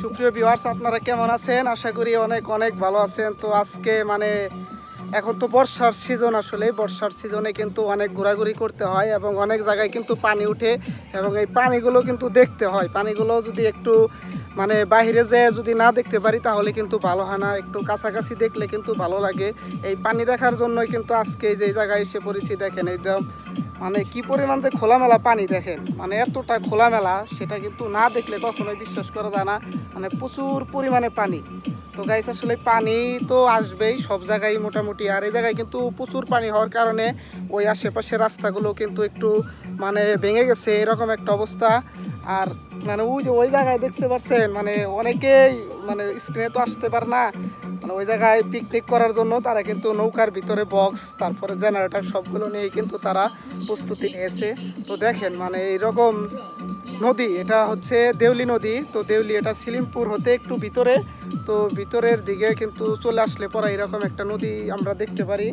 সুপ্রিয় আপনারা কেমন আছেন? আশা করি অনেক অনেক ভালো আছেন। তো আজকে মানে এখন তো বর্ষার সিজন আসলে। বর্ষার সিজনে কিন্তু অনেক ঘোরাঘুরি করতে হয় এবং অনেক জায়গায় কিন্তু পানি উঠে এবং এই পানিগুলো কিন্তু দেখতে হয়। পানিগুলো যদি একটু মানে বাইরে যেয়ে যদি না দেখতে পারি, তাহলে কিন্তু ভালো হয় না। একটু কাছাকাছি দেখলে কিন্তু ভালো লাগে। এই পানি দেখার জন্যই কিন্তু আজকে যে জায়গায় এসে পড়েছি, দেখেন একদম মানে কি পরিমাণ যে খোলামেলা পানি দেখেন মানে এতটা খোলামেলা, সেটা কিন্তু না দেখলে কখনোই বিশ্বাস করা যায় না। মানে প্রচুর পরিমাণে পানি। তো গাইস আসলে পানি তো আসবেই সব জায়গায় মোটামুটি, আর এই জায়গায় কিন্তু প্রচুর পানি হওয়ার কারণে ওই আশেপাশে রাস্তাগুলো কিন্তু একটু মানে ভেঙে গেছে, এরকম একটা অবস্থা। আর মানে ওই যে ওই জায়গায় দেখতে পাচ্ছেন মানে অনেকেই মানে স্ক্রিনে তো আসতে পারে না। মানে ওই জায়গায় পিকনিক করার জন্য তারা কিন্তু নৌকার ভিতরে বক্স তারপরে জেনারেটর সবগুলো নিয়ে কিন্তু তারা প্রস্তুতি নিয়েছে। তো দেখেন মানে এইরকম নদী, এটা হচ্ছে দেউলি নদী। তো দেউলি এটা সিলিমপুর হতে একটু ভিতরে। তো ভিতরের দিকে কিন্তু চলে আসলে পরে এরকম একটা নদী আমরা দেখতে পারি।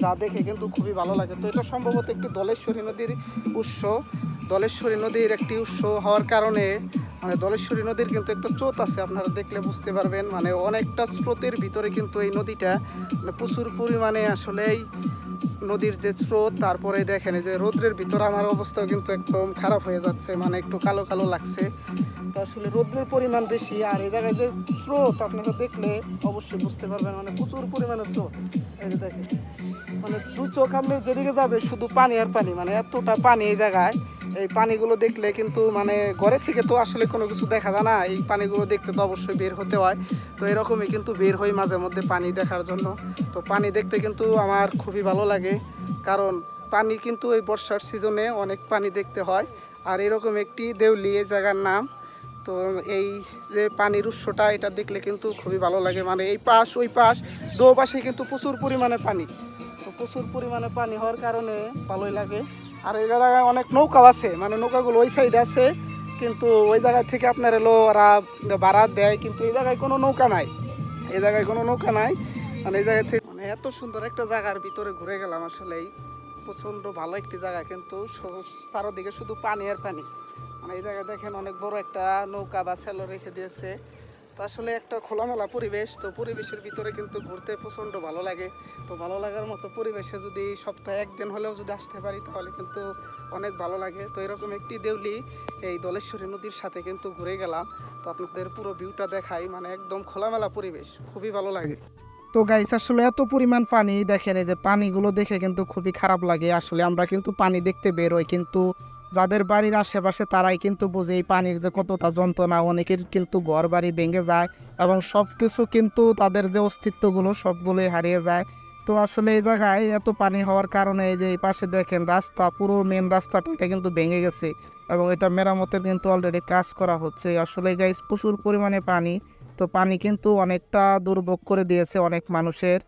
যা দেখে কিন্তু খুবই ভালো লাগে। তো এটা সম্ভবত একটি দলেশ্বরী নদীর উৎস। দলেশ্বরী নদীর একটি উৎস হওয়ার কারণে মানে ধলেশ্বরী নদীর কিন্তু একটা স্রোত আছে, আপনারা দেখলে বুঝতে পারবেন। মানে অনেকটা স্রোতের ভিতরে কিন্তু এই নদীটা মানে প্রচুর পরিমাণে আসলেই নদীর যে স্রোত, তারপরে দেখেন যে রোদ্রের ভিতরে, আমার অবস্থাও কিন্তু একদম খারাপ হয়ে যাচ্ছে মানে একটু কালো কালো লাগছে। তো আসলে রৌদ্রের পরিমাণ বেশি আর এই জায়গায় যে স্রোত আপনারা দেখলে অবশ্যই বুঝতে পারবেন মানে প্রচুর পরিমাণে স্রোত। এই যে দেখেন মানে দু চোখ আপনি যেদিকে যাবে শুধু পানি আর পানি মানে এতটা পানি এই জায়গায়। এই পানিগুলো দেখলে কিন্তু মানে ঘরে থেকে তো আসলে কোনো কিছু দেখা যায় না, এই পানিগুলো দেখতে তো অবশ্যই বের হতে হয়। তো এরকমই কিন্তু বের হই মাঝে মধ্যে পানি দেখার জন্য। তো পানি দেখতে কিন্তু আমার খুবই ভালো লাগে, কারণ পানি কিন্তু এই বর্ষার সিজনে অনেক পানি দেখতে হয়। আর এরকম একটি দেউলি, এই জায়গার নাম তো এই যে পানির উৎসটা, এটা দেখলে কিন্তু খুবই ভালো লাগে। মানে এই পাশ, ওই পাশ, দো পাশে কিন্তু প্রচুর পরিমাণে পানি। তো প্রচুর পরিমাণে পানি হওয়ার কারণে ভালোই লাগে। আর এই জায়গায় অনেক নৌকাও আছে। মানে নৌকাগুলো ওই সাইডে আছে, কিন্তু ওই জায়গা থেকে আপনার এলো, ওরা ভাড়া দেয়, কিন্তু এই জায়গায় কোনো নৌকা নাই। এই জায়গায় কোনো নৌকা নাই। মানে এই জায়গা থেকে মানে এত সুন্দর একটা জায়গার ভিতরে ঘুরে গেলাম আসলেই। প্রচণ্ড ভালো একটি জায়গা, কিন্তু চারোদিকে শুধু পানি আর পানি। মানে এই জায়গায় দেখেন অনেক বড় একটা নৌকা বা সেলো রেখে দিয়েছে। তো আসলে একটা খোলামেলা পরিবেশ, তো পরিবেশের ভিতরে কিন্তু ঘুরতে প্রচণ্ড ভালো লাগে। তো ভালো লাগার মতো পরিবেশে যদি সপ্তাহে একদিন হলেও যদি আসতে পারি, তাহলে কিন্তু অনেক ভালো লাগে। তো এরকম একটি দেউলি এই দলেশ্বরী নদীর সাথে কিন্তু ঘুরে গেলাম। তো আপনাদের পুরো ভিউটা দেখাই মানে একদম খোলামেলা পরিবেশ, খুবই ভালো লাগে। তো গাইস আসলে এত পরিমাণ পানি, দেখেন এই যে পানিগুলো দেখে কিন্তু খুবই খারাপ লাগে। আসলে আমরা কিন্তু পানি দেখতে বেরোই কিন্তু যাদের বাড়ির আশেপাশে তারাই কিন্তু বোঝে এই পানির যে কতটা যন্ত্রণা। অনেকের কিন্তু ঘর বাড়ি ভেঙে যায় এবং সব কিছু কিন্তু তাদের যে অস্তিত্বগুলো সবগুলোই হারিয়ে যায়। তো আসলে এই জায়গায় এত পানি হওয়ার কারণে এই যে এই পাশে দেখেন রাস্তা, পুরো মেন রাস্তাটা এটা কিন্তু ভেঙে গেছে এবং এটা মেরামতের কিন্তু অলরেডি কাজ করা হচ্ছে। আসলে গাইস প্রচুর পরিমাণে পানি, তো পানি কিন্তু অনেকটা দুর্ভোগ করে দিয়েছে অনেক মানুষের।